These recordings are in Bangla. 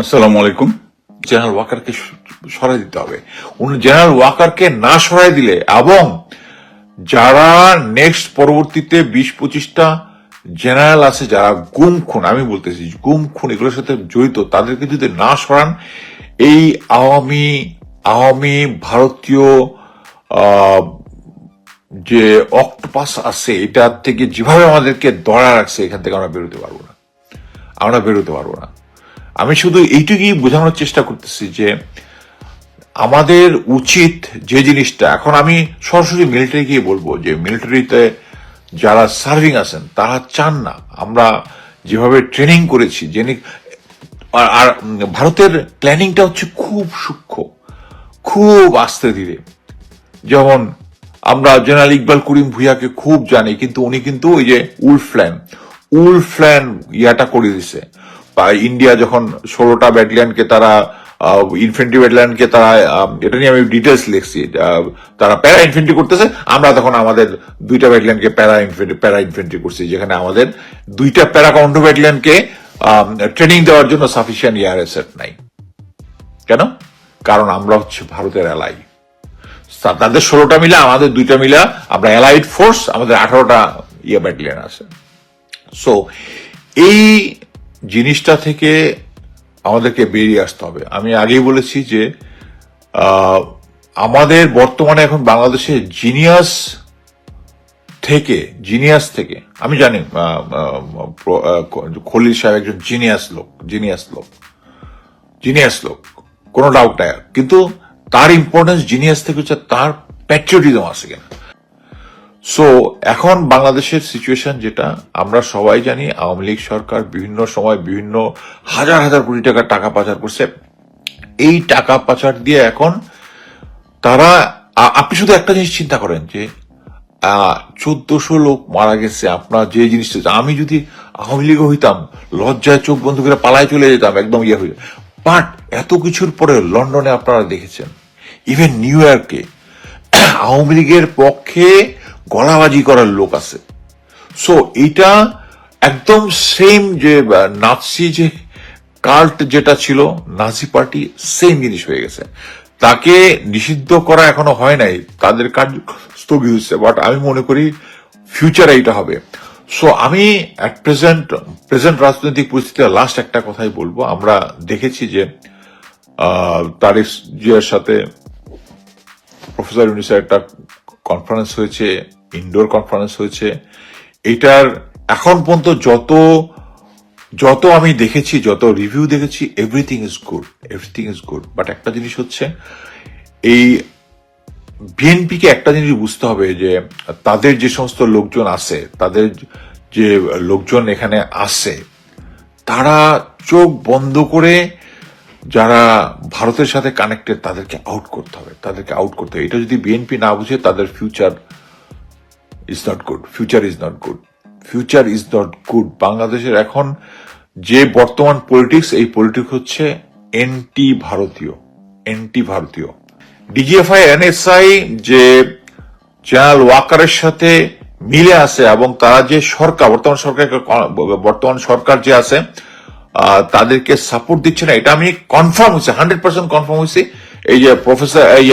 আসসালামু আলাইকুম। জেনারেল ওয়াকারকে সরাই দিতে হবে। উনি জেনারেল ওয়াকারকে না সরাই দিলে এবং যারা নেক্সট পরবর্তীতে বিশ পঁচিশটা জেনারেল আছে, যারা গুম খুন, আমি বলতেছি গুম খুন, এগুলোর সাথে জড়িত, তাদেরকে যদি না সরান, এই আওয়ামী আওয়ামী ভারতীয় যে অক্টোপাস আছে, এটা থেকে যেভাবে আমাদেরকে দড়া রাখছে, এখান থেকে আমরা বেরোতে পারব না। আমরা বেরোতে পারব না। আমি শুধু এইটুকুই বোঝানোর চেষ্টা করতেছি যে আমাদের উচিত যে জিনিসটা, এখন আমি সরাসরি মিলিটারি গিয়ে বলব যে মিলিটারিতে যারা সার্ভিং আছেন, তারা চান না। আমরা যেভাবে ট্রেনিং করেছি জেনে আর- ভারতের প্ল্যানিংটা হচ্ছে খুব সূক্ষ্ম, খুব আস্তে ধীরে। যেমন আমরা জেনারেল ইকবাল করিম ভুইয়াকে খুব জানি, কিন্তু উনি কিন্তু ওই যে উলফ্ল্যান উলফ্ল্যান ইয়াটা করে দিছে। ইন্ডিয়া যখন ষোলোটা ব্যাটালিয়নকে তারা ইনফেন্ট্রি ব্যাটালিয়নকে তারা এটা নিয়ে আমি ডিটেলস লিখছি তারা প্যারা ইনফেন্ট্রি করতেছে, আমরা তখন আমাদের দুইটা ব্যাটালিয়নকে প্যারা ইনফেন্ট্রি প্যারা ইনফেন্ট্রি করছি, যেখানে আমাদের দুইটা প্যারা কাউন্টার ব্যাটালিয়নকে ট্রেনিং দেওয়ার জন্য সাফিসিয়েন্ট এয়ার এসেট নাই। কেন? কারণ আমরা হচ্ছে ভারতের এলাই তাদের ষোলোটা মিলা, আমাদের দুইটা মিলা, আমরা অ্যালাইড ফোর্স আমাদের আঠারোটা ইয়ে ব্যাটালিয়ন আছে। সো এই জিনিসটা থেকে আমাদেরকে বেরিয়ে আসতে হবে। আমি আগেই বলেছি যে আমাদের বর্তমানে এখন বাংলাদেশে জিনিয়াস থেকে জিনিয়াস থেকে, আমি জানি খলিল সাহেব একজন জিনিয়াস লোক জিনিয়াস লোক জিনিয়াস লোক, কোনো ডাউট নাই। কিন্তু তার ইম্পর্টেন্স জিনিয়াস থেকে হচ্ছে তার প্যাট্রিয়টিজম আছে কিনা। সো এখন বাংলাদেশের সিচুয়েশন যেটা, আমরা সবাই জানি, আওয়ামী লীগ সরকার বিভিন্ন সময় বিভিন্ন হাজার হাজার কোটি টাকা টাকা পাচার করছে। এই টাকা পাচার দিয়ে এখন তারা আপনি শুধু একটা জিনিস চিন্তা করেন যে চোদ্দশো লোক মারা গেছে, আপনার যে জিনিসটা, আমি যদি আওয়ামী লীগ হইতাম, লজ্জায় চোখ বন্ধ করে পালায় চলে যেতাম, একদম ইয়ে হয়ে বাট এত কিছুর পরে লন্ডনে আপনারা দেখেছেন ইভেন নিউ ইয়র্কে আওয়ামী লীগের পক্ষে গলাবাজি করার লোক আছে। সো এটা একদম সেম যে নাৎসি যে কাল্ট যেটা ছিল নাজি পার্টি সেম জিনিস হয়ে গেছে। তাকে নিষিদ্ধ করা এখনও হয় নাই, তাদের কার্য স্থগিত হচ্ছে বাট আমি মনে করি ফিউচারে এটা হবে। সো আমি অ্যাট প্রেজেন্ট প্রেজেন্ট রাজনৈতিক পরিস্থিতিতে লাস্ট একটা কথাই বলব। আমরা দেখেছি যে তারিক জিয়ার সাথে প্রফেসর ইউনিসের একটা কনফারেন্স হয়েছে ইনডোর কনফারেন্স হয়েছে। এটার এখন পর্যন্ত যত যত আমি দেখেছি, যত রিভিউ দেখেছি everything is good everything is good but একটা জিনিস হচ্ছে, এই বিএনপিকে একটা জিনিস বুঝতে হবে যে, তাদের যে সমস্ত লোকজন আছে, তাদের যে লোকজন এখানে আসে তারা চোখ বন্ধ করে যারা ভারতের সাথে কানেক্টেড তাদেরকে আউট করতে হবে, তাদেরকে আউট করতে হবে। এটা যদি বিএনপি না বুঝে, তাদের future is not good future is not good future is not good বাংলাদেশের এখন যে বর্তমান পলিটিক্স এই পলিটিক্স হচ্ছে এন্টি ভারতীয় এন্টি ভারতীয়। ডিজিএফআই এনএসআই যে জেনারেল ওয়াকারের সাথে মিলে আছে এবং তারা যে সরকার, বর্তমান সরকার বর্তমান সরকার যে আছে তাদেরকে সাপোর্ট দিচ্ছে না। এটা আমি কনফার্ম হয়েছে হান্ড্রেড পার্সেন্ট কনফার্ম হয়েছি। এই যে প্রফেসর এই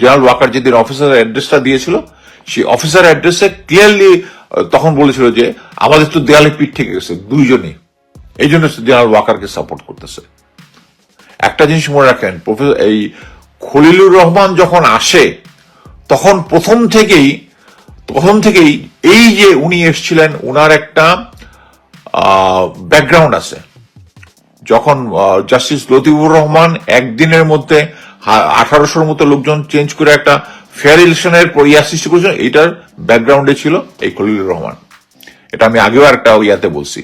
জেনারেল ওয়াকার যেদিন অফিসার অ্যাড্রেসটা দিয়েছিল। সেই অফিসার অ্যাড্রেসে ক্লিয়ারলি তখন বলেছিল যে, আমাদের তো দেয়ালে পিঠ থেকে গেছে দুইজনই এই জন্য জেনারেল ওয়াকারকে সাপোর্ট করতেছে। একটা জিনিস মনে রাখেন প্রফেসর এই খলিলুর রহমান যখন আসে, তখন প্রথম থেকেই প্রথম থেকেই এই যে উনি এসছিলেন, উনার একটা ব্যাকগ্রাউন্ড আছে। যখন জাস্টিস লতিফুর রহমান একদিনের মধ্যে আঠারোশোর মতো লোকজন চেঞ্জ করে একটা ফেয়ার ইলেকশনের ইয়া সৃষ্টি করেছেন এটার ব্যাকগ্রাউন্ডে ছিল এই খলিলুর রহমান। এটা আমি আগেও একটা ইয়াতে বলছি।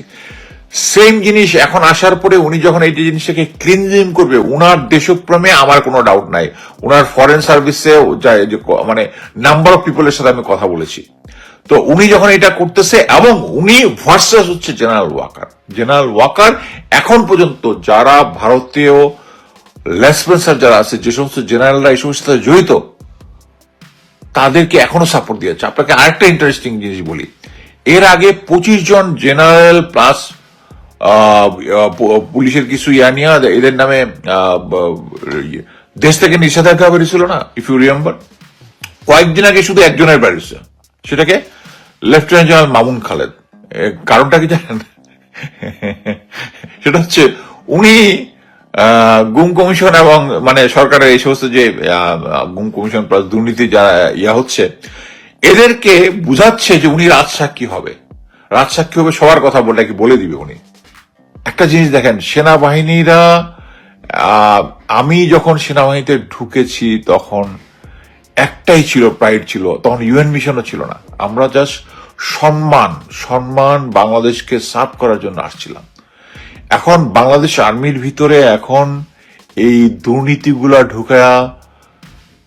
সেম জিনিস এখন আসার পরে উনি যখন এই জিনিসটাকে ক্লিনজিং করবে, উনার দেশপ্রেমে আমার কোনো ডাউট নাই। উনার ফরেন সার্ভিসে মানে নাম্বার অফ পিপলের সাথে আমি কথা বলেছি। তো উনি যখন এটা করতেছে এবং উনি ভার্সাস হচ্ছে জেনারেল ওয়াকার। জেনারেল ওয়াকার এখন পর্যন্ত যারা ভারতীয় লেসপেন্সার যারা আছে যে সমস্ত জেনারেলরা এই সমস্ত জড়িত তাদেরকে এখনও সাপোর্ট দিয়েছে। আপনাকে আরেকটা ইন্টারেস্টিং জিনিস বলি। এর আগে পঁচিশ জন জেনারেল প্লাস পুলিশের কিছু ইয়ানিয়া এদের নামে ইয়ে, দেশ থেকে নিষেধাজ্ঞা বেরিয়েছিল না ইফ ইউ রিমেম্বার কয়েকদিন আগে শুধু একজনের বেরিয়েছে। সেটাকে লেফটেন্যান্ট জেনারেল মামুন খালেদ কারণটা কি জানেন? সেটা হচ্ছে উনি গুম কমিশন এবং মানে সরকারের এই সমস্ত যে গুম কমিশন প্লাস দুর্নীতি যারা ইয়া হচ্ছে, এদেরকে বুঝাচ্ছে যে উনি রাজসাক্ষী হবে। রাজসাক্ষী হবে সবার কথা বলে, কি বলে দিবে উনি। একটা জিনিস দেখেন, সেনাবাহিনীরা আমি যখন সেনাবাহিনীতে ঢুকেছি তখন একটাই ছিল প্রাইড ছিল, তখন ইউএন মিশনও ছিল না। আমরা জাস্ট সম্মান সম্মান বাংলাদেশকে সার্ভ করার জন্য আসছিলাম। এখন বাংলাদেশ আর্মির ভিতরে এখন এই দুর্নীতিগুলা ঢুকায়া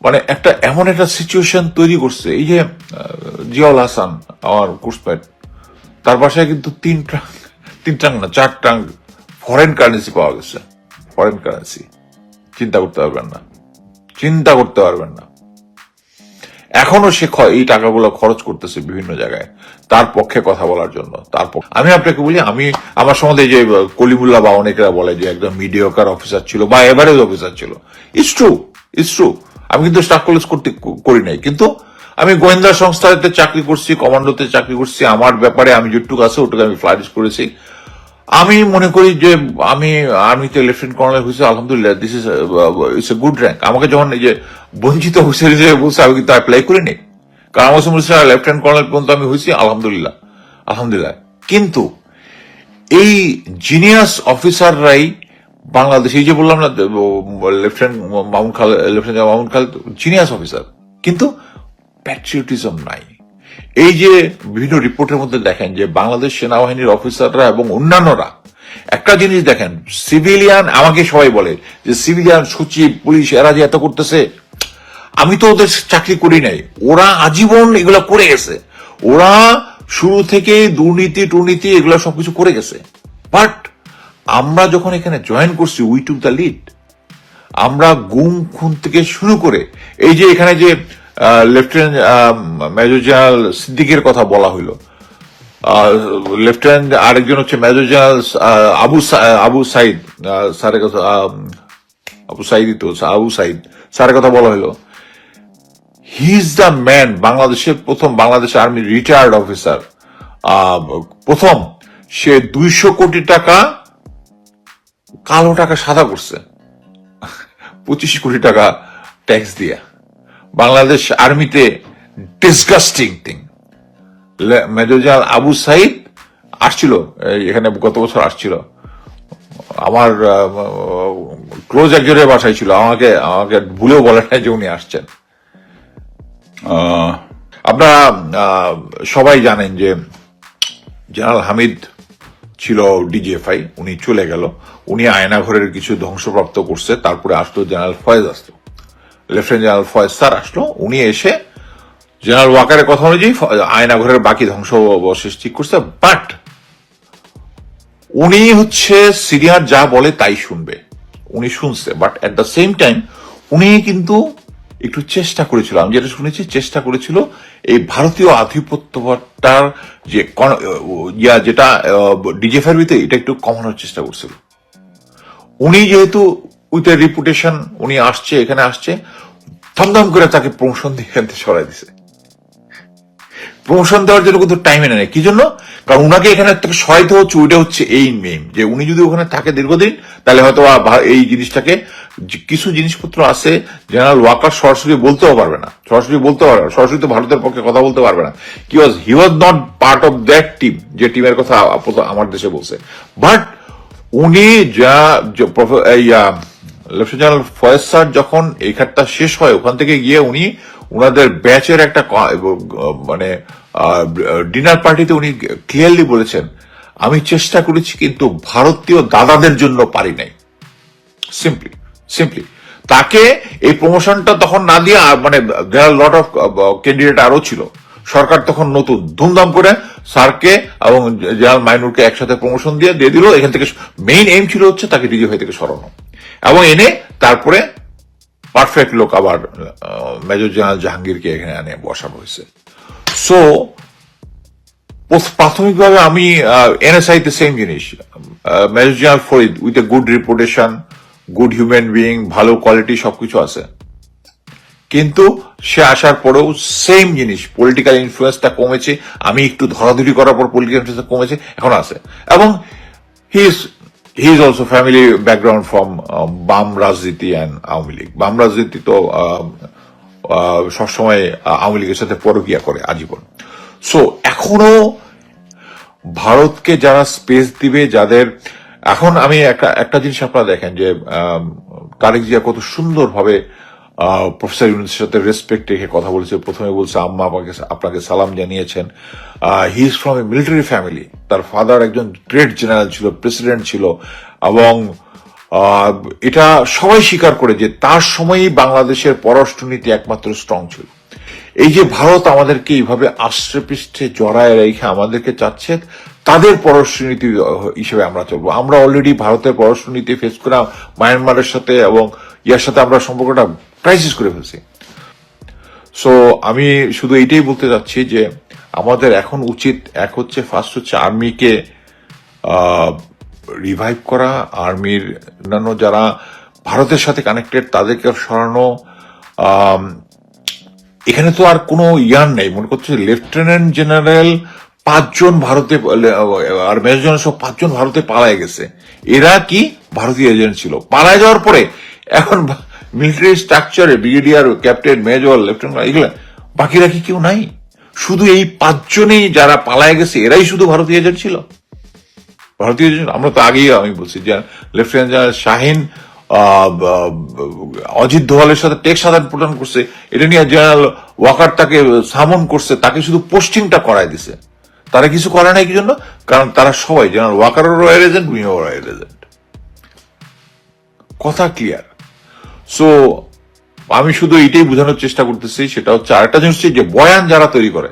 মানে একটা এমন একটা সিচুয়েশন তৈরি করছে। এই যে জিয়াউল হাসান, আমার কুসপেট তার বাসায় কিন্তু তিন ট্রাঙ্ক তিন ট্রাঙ্ক না, চার ট্রাঙ্ক ফরেন কারেন্সি পাওয়া গেছে। ফরেন কারেন্সি চিন্তা করতে পারবেন না। চিন্তা করতে পারবেন না। এখনও সে এই টাকাগুলো খরচ করতেছে বিভিন্ন জায়গায়। তার পক্ষে কথা বলার জন্য। তার আমি আপনাকে বলি আমি আমার সম্বন্ধে যে আহ, কলিমুল্লাহ বা অনেকেরা বলে যে একদম মিডিয়কার অফিসার ছিল বা এভারেজ অফিসার ছিল। ইটস ট্রু ইটস ট্রু আমি কিন্তু স্টাফ কলেজ করতে করি নাই। কিন্তু আমি গোয়েন্দা সংস্থাতে চাকরি করছি কমান্ডোতে চাকরি করছি। আমার ব্যাপারে আমি যেটুকু আছে ওটুকু আমি ফ্লারিশ করেছি। আমি মনে করি যে আমি আর্মিতে লেফটেন্ট কর্নেল হয়েছে, আলহামদুলিল্লাহ this is it's a good rank আমাকে যখন এই যে বঞ্চিত অফিসার হিসেবে বলছে, আমি কিন্তু অ্যাপ্লাই করিনি। কারণ আমার বলছে লেফটেন্ট কর্নেল পর্যন্ত আমি হয়েছি, আলহামদুলিল্লাহ আলহামদুলিল্লাহ। কিন্তু এই জিনিয়াস অফিসাররাই বাংলাদেশ, এই যে বললাম না লেফটেন্যান্ট মামুন খাল লেফটেন্যান্ট মামুন খাল জিনিয়াস অফিসার কিন্তু প্যাট্রিয়টিজম নাই। এই যে বিভিন্ন রিপোর্টের মধ্যে দেখেন যে বাংলাদেশ সেনাবাহিনীর অফিসাররা এবং অন্যান্যরা, একটা জিনিস দেখেন, সিভিলিয়ান আমাকে সবাই বলে যে সিভিলিয়ান সচিব পুলিশ, এরা যে এত করতেছে, আমি তো ওদের চাকরি করি নাই। ওরা আজীবন এগুলো করে গেছে। ওরা শুরু থেকে দুর্নীতি, টুর্নীতি, এগুলো সবকিছু করে গেছে। বাট আমরা যখন এখানে জয়েন করছি উই টুক দ্য লিড আমরা গুম খুন থেকে শুরু করে, এই যে এখানে যে লেফটেন্যান্ট মেজর জেনারেল সিদ্দিকের কথা বলা হইল। লেফটেন্যান্ট আরেকজন হচ্ছে মেজর জেনারেল আবু আবু সাইদ স্যারের কথা আবু সাইদই তো, আবু সাইদ, স্যারের কথা বলা হলো হি ইজ দ্য ম্যান বাংলাদেশের প্রথম বাংলাদেশ আর্মি রিটায়ার্ড অফিসার প্রথম, সে দুইশো কোটি টাকা, কালো টাকা সাদা করছে। পঁচিশ কোটি টাকা ট্যাক্স দিয়া। বাংলাদেশ আর্মিতে disgusting thing major general Abu Saeed আসছিল এখানে গত বছর আসছিল। আমার ক্লোজ একজনের বাসায় ছিল, আমাকে আমাকে ভুলেও বলে না যে উনি আসছেন। আপনারা সবাই জানেন যে জেনারেল হামিদ ছিল ডিজিএফআই, উনি চলে গেল। উনি আয়নাঘরের কিছু ধ্বংসপ্রাপ্ত করছে, তারপরে আসতো জেনারেল ফয়েজ আসলো লেফটেন্যান্ট জেনারেল ফয়েজ স্যার আসলো, উনি এসে জেনারেল ওয়াকারের কথা অনুযায়ী আয়নাঘরের বাকি ধ্বংস অবশেষ ঠিক করছে বাট উনি হচ্ছে সিরিয়ার যা বলে তাই শুনবে, উনি শুনছে but at the same time উনি কিন্তু একটু চেষ্টা করেছিল, আমি যেটা শুনেছি চেষ্টা করেছিল এই ভারতীয় আধিপত্যটার যে ইয়া যেটা ডিজেফের ভিতরে এটা একটু কমানোর চেষ্টা করছিল। উনি যেহেতু উইথ এ রিপুটেশন উনি আসছে, এখানে আসছে থমথম করে তাকে প্রমোশন দিয়ে সরাই দিছে। প্রমোশন দেওয়ার জন্য কিন্তু টাইম এনে নেয় কি জন্য? কারণ উনাকে এখানে থেকে সহায়তা হচ্ছে, ওইটা হচ্ছে এই মেম যে উনি যদি ওখানে থাকে দীর্ঘদিন, তাহলে হয়তো এই জিনিসটাকে কিছু জিনিসপত্র আছে জেনারেল ওয়াকার সরাসরি বলতেও পারবে না। সরাসরি বলতে পারবে না। সরাসরি তো ভারতের পক্ষে কথা বলতে পারবে না। কি was he was not part of that team যে টিমের কথা আমার দেশে বলছে। বাট উনি যা লেফটেন্যান্ট জেনারেল ফয়েজ স্যার যখন এই খাতটা শেষ হয়, ওখান থেকে গিয়ে উনি ওনাদের ব্যাচের একটা মানে ডিনার পার্টিতে উনি ক্লিয়ারলি বলেছেন, আমি চেষ্টা করেছি কিন্তু ভারতীয় দাদাদের জন্য পারি নাই। সিম্পলি সিম্পলি তাকে এই প্রমোশনটা তখন না দিয়ে মানে দেয়ার লট অফ ক্যান্ডিডেট আরও ছিল। সরকার তখন নতুন ধুমধাম করে স্যারকে এবং জেনারেল মাইনুরকে একসাথে প্রমোশন দিয়ে দিয়ে দিল। এখান থেকে মেইন এইম ছিল হচ্ছে তাকে ডিজিএফআই থেকে সরানো। এবং এনে তারপরে পারফেক্ট লোক আবার মেজর জেনারেল জাহাঙ্গীরকে এখানে এনে বসানো হয়েছে। সো প্রথ- প্রাথমিকভাবে আমি এনএসআই তে সেম জিনিস। Major general Farid with a good reputation good human being ভালো কোয়ালিটি সবকিছু আছে। কিন্তু সে আসার পরেও সেম জিনিস পলিটিক্যাল ইনফ্লুয়েন্সটা কমেছে, আমি একটু ধরাধরি করার পর পলিটিক্যাল ইনফ্লুয়েন্স কমেছে, এখন আছে। এবং he is he is also family background from বাম রাজনীতি অ্যান্ড আওয়ামী লীগ। বাম রাজনীতি তো সবসময় আওয়ামী লীগের সাথে পরকিয়া করে আজীবন। সো এখনও ভারতকে যারা স্পেস দিবে, যাদের, এখন আমি একটা একটা জিনিস আপনারা দেখেন যে তারেক জিয়া কত সুন্দরভাবে প্রফেসর ইউনুসের সাথে রেসপেক্ট রেখে কথা বলেছে। প্রথমে বলছে, আম্মা আপনাকে আপনাকে সালাম জানিয়েছেন। He is from a military family তার ফাদার একজন গ্রেট জেনারেল ছিল প্রেসিডেন্ট ছিল এবং এটা সবাই স্বীকার করে যে তার সময়ই বাংলাদেশের পররাষ্ট্রনীতি একমাত্র স্ট্রং ছিল। এই যে ভারত আমাদেরকে এইভাবে আশ্রে পৃষ্ঠে জড়ায় রেখে আমাদেরকে চাচ্ছে, তাদের পররাষ্ট্রনীতি হিসেবে আমরা চলবো। আমরা অলরেডি ভারতের পররাষ্ট্রনীতি ফেস করে মায়ানমারের সাথে এবং ইয়ার সাথে আমরা সম্পর্কটা ক্রাইসিস করে ফেলছি। সো আমি শুধু এইটাই বলতে চাচ্ছি যে আমাদের এখন উচিত এক হচ্ছে ফার্স্ট হচ্ছে আর্মিকে রিভাইভ করা আর্মির অন্যান্য যারা ভারতের সাথে কানেক্টেড তাদেরকে সরানো এখানে তো আর কোনো ইয়ার নেই। মনে করছে লেফটেন্যান্ট জেনারেল পাঁচজন ভারতে আর মেজর জেনারেল সব পাঁচজন ভারতে পালায় গেছে। এরা কি? ভারতীয় এজেন্ট ছিল। পালায় যাওয়ার পরে এখন মিলিটারি স্ট্রাকচারে ব্রিগেডিয়ার ক্যাপ্টেন, মেজর, লেফটেন্যান্ট এগুলো বাকিরা কি কেউ নাই? শুধু এই পাঁচজনেই যারা পালায় গেছে, এরাই শুধু ভারতীয় এজেন্ট ছিল। ভারতীয় এজেন্ট, আমরা তো আগেই, আমি বলছি, যে লেফটেন্যান্ট জেনারেল শাহিন অজিত দোভালের সাথে টেক্স আদান প্রদান করছে, এটা নিয়ে জেনারেল ওয়াকার তাকে সামন করছে, তাকে শুধু পোস্টিংটা করায় দিছে। তারা কিছু করে নাই কি জন্য? কারণ তারা সবাই, জেনারেল ওয়াকারও রয়্যাল এজেন্ট উনিও রয়্যাল এজেন্ট। কথা ক্লিয়ার সো আমি শুধু এইটাই বোঝানোর চেষ্টা করতেছি, সেটা হচ্ছে আরেকটা জিনিস যে বয়ান যারা তৈরি করে,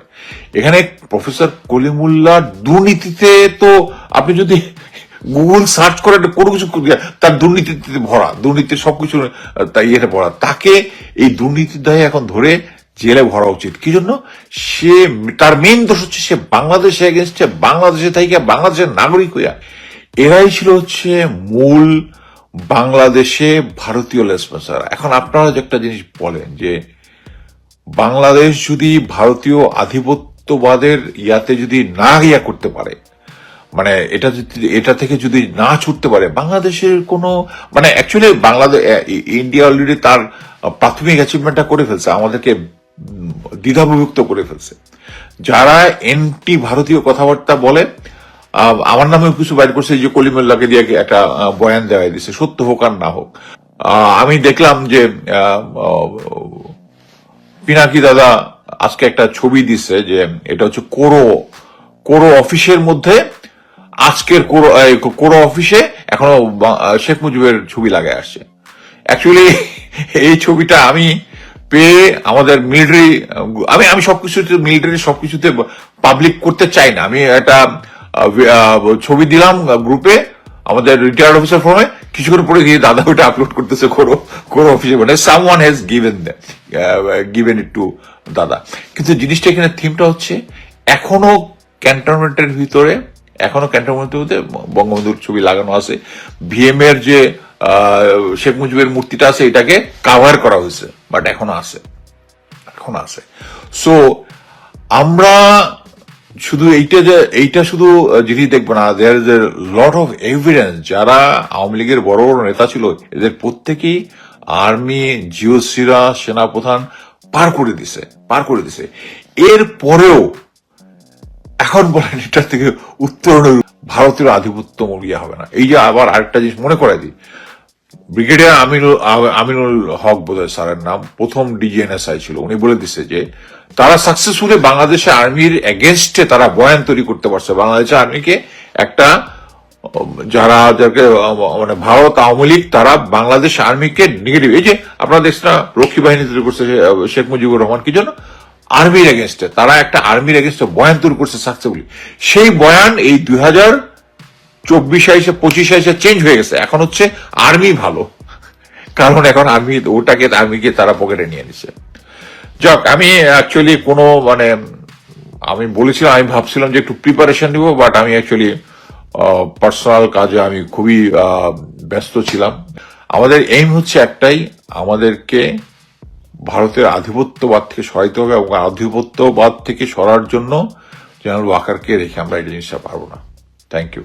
এখানে প্রফেসর কলিমুল্লাহ দুর্নীতিতে তো আপনি যদি গুগল সার্চ করেন কোনো কিছু তার দুর্নীতিতে ভরা দুর্নীতির সবকিছু তাই ভরা। তাকে এই দুর্নীতির দায়ে এখন ধরে জেলে ভরা উচিত। কি জন্য? সে, তার মেইন দোষ হচ্ছে সে বাংলাদেশে এগেনস্টে বাংলাদেশে থেকে বাংলাদেশের নাগরিক হইয়া। এরাই ছিল হচ্ছে মূল বাংলাদেশে ভারতীয় লেসপেন্সার এখন আপনারা যে একটা জিনিস বলেন যে বাংলাদেশ যদি ভারতীয় আধিপত্যবাদের ইয়াতে যদি না ইয়া করতে পারে মানে এটা এটা থেকে যদি না ছুটতে পারে বাংলাদেশের কোনো মানে অ্যাকচুয়ালি বাংলাদেশ ইন্ডিয়া অলরেডি তার প্রাথমিক অ্যাচিভমেন্টটা করে ফেলছে আমাদেরকে দ্বিধাবিভক্ত করে ফেলছে। যারা এন্টি ভারতীয় কথাবার্তা বলে আহ, আমার নামেও কিছু বাইর করছে যে কলিমুল্লাহকে দিয়ে একটা বয়ান দেওয়া দিছে সত্য হোক আর না হোক। আমি দেখলাম যে পিনাকি দাদা আজকে একটা ছবি দিছে যে এটা হচ্ছে কোরো কোরো অফিসের মধ্যে আজকের কোরো অফিসে এখনও শেখ মুজিবের ছবি লাগায় আসছে। অ্যাকচুয়ালি এই ছবিটা আমি পেয়ে আমাদের মিলিটারি আমি আমি সবকিছুতে মিলিটারি সবকিছুতে পাবলিক করতে চাই না। আমি আহ, ছবি দিলাম গ্রুপে, আমাদের রিটায়ার্ড অফিসার ফর্মে কিছুক্ষণ পরে গিয়ে দাদা ওটা আপলোড করতেছে করো করো অফিসে মানে someone has given given it to দাদা। কিন্তু জিনিসটা এখানে থিমটা হচ্ছে, এখনও ক্যান্টনমেন্টের ভিতরে, এখনও ক্যান্টনমেন্টের মধ্যে বঙ্গবন্ধুর ছবি লাগানো আছে। ভিএম এর যে শেখ মুজিবের মূর্তিটা আছে, এটাকে কাভার করা হয়েছে বাট এখনও আছে। এখনও আছে। সো আমরা শুধু এইটা যে, এইটা শুধু জিনিস দেখব না there is a lot of evidence যারা আওয়ামী লীগের বড় বড় নেতা ছিল, এদের প্রত্যেকেই আর্মি জিওসিরা, সেনাপ্রধান পার করে দিছে, পার করে দিছে। এর পরেও, এখন বলেন এটা থেকে উত্তরণের ভারতীয় আধিপত্য মরিয়া হবে না। এই যে আবার আরেকটা জিনিস মনে করাই দিই ব্রিগেডিয়ার আমিনুল আমিনুল হক বোধহয় স্যারের নাম, প্রথম ডিজিএনএসআই ছিল। উনি বলে দিচ্ছে যে, তারা সাকসেসফুলি বাংলাদেশে আর্মির এগেনস্টে তারা বয়ান তৈরি করতে পারছে। বাংলাদেশের আর্মিকে একটা যারা যাকে মানে ভারত আওয়ামী লীগ, তারা বাংলাদেশ আর্মিকে নেগেটিভ এই যে আপনারা দেখছেন রক্ষী বাহিনী তৈরি করছে শেখ মুজিবুর রহমান, কি জন্য? আর্মির এগেনস্টে তারা একটা আর্মির এগেনস্টে বয়ান তৈরি করছে সাকসেসফুলি সেই বয়ান এই দুই হাজার চব্বিশে এসে পঁচিশে এসে চেঞ্জ হয়ে গেছে। এখন হচ্ছে আর্মি ভালো। কারণ এখন আর্মি ওটাকে আর্মিকে তারা পকেটে নিয়ে নিছে। যাক, আমি অ্যাকচুয়ালি কোনো মানে আমি বলেছিলাম, আমি ভাবছিলাম যে একটু প্রিপারেশন নিব বাট আমি অ্যাকচুয়ালি পার্সোনাল কাজে আমি খুবই ব্যস্ত ছিলাম। আমাদের এইম হচ্ছে একটাই, আমাদেরকে ভারতের আধিপত্যবাদ থেকে সরাইতে হবে এবং আধিপত্যবাদ থেকে সরার জন্য জেনারেল ওয়াকারকে রেখে আমরা এই জিনিসটা পারব না। Thank you